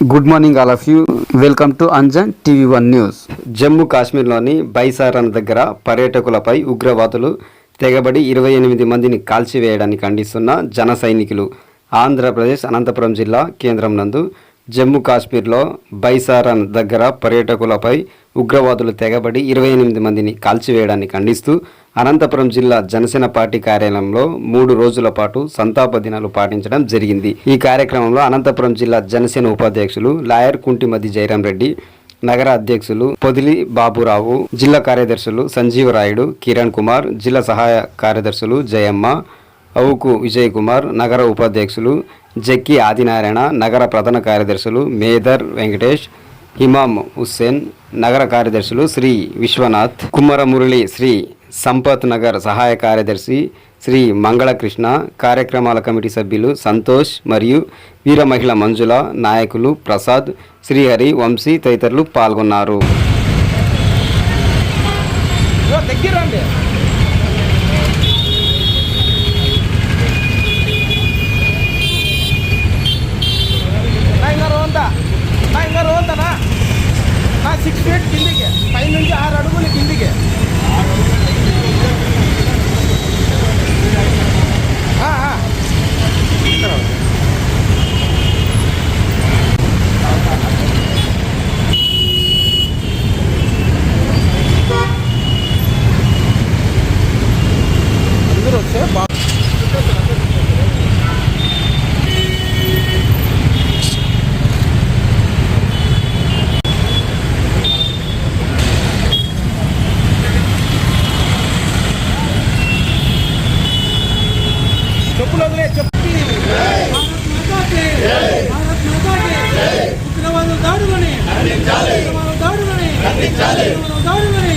Good morning all of you welcome to Anjan TV one news Jammu కాశ్మీర్లోని బైసారాన్ దగ్గర పర్యాటకులపై ఉగ్రవాదులు తెగబడి ఇరవై ఎనిమిది మందిని కాల్చివేయడాన్ని ఖండిస్తున్న జన సైనికులు ఆంధ్రప్రదేశ్ అనంతపురం జిల్లా కేంద్రం నందు జమ్మూ కాశ్మీర్లో బైసారాన్ దగ్గర పర్యాటకులపై ఉగ్రవాదులు తెగబడి ఇరవై ఎనిమిది మందిని కాల్చివేయడాన్ని ఖండిస్తూ అనంతపురం జిల్లా జనసేన పార్టీ కార్యాలయంలో మూడు రోజుల పాటు సంతాప దినాలు పాటించడం జరిగింది. ఈ కార్యక్రమంలో అనంతపురం జిల్లా జనసేన ఉపాధ్యక్షులు లాయర్ కుంటిమది జయరాం రెడ్డి నగర అధ్యక్షులు పొదిలి బాబురావు జిల్లా కార్యదర్శులు సంజీవరాయుడు కిరణ్ కుమార్ జిల్లా సహాయ కార్యదర్శులు జయమ్మ అవుకు విజయ్ కుమార్ నగర ఉపాధ్యక్షులు జక్కి ఆదినారాయణ నగర ప్రధాన కార్యదర్శులు మేదర్ వెంకటేష్ హిమామ్ హుస్సేన్ నగర కార్యదర్శులు శ్రీ విశ్వనాథ్ కుమారమురళి శ్రీ సంపత్ నగర్ సహాయ కార్యదర్శి శ్రీ మంగళకృష్ణ కార్యక్రమాల కమిటీ సభ్యులు సంతోష్ మరియు వీర మహిళ మంజుల నాయకులు ప్రసాద్ శ్రీహరి వంశీ తదితరులు పాల్గొన్నారు. సిక్స్ ఫీట్ కిందికి. పై నుంచి ఆరు అడుగులు కిందికి. అందరూ వస్తే బాగా చెప్పులు వదిలే చెప్పు ఉగ్రవాద దాడులని దాడులని దాడులని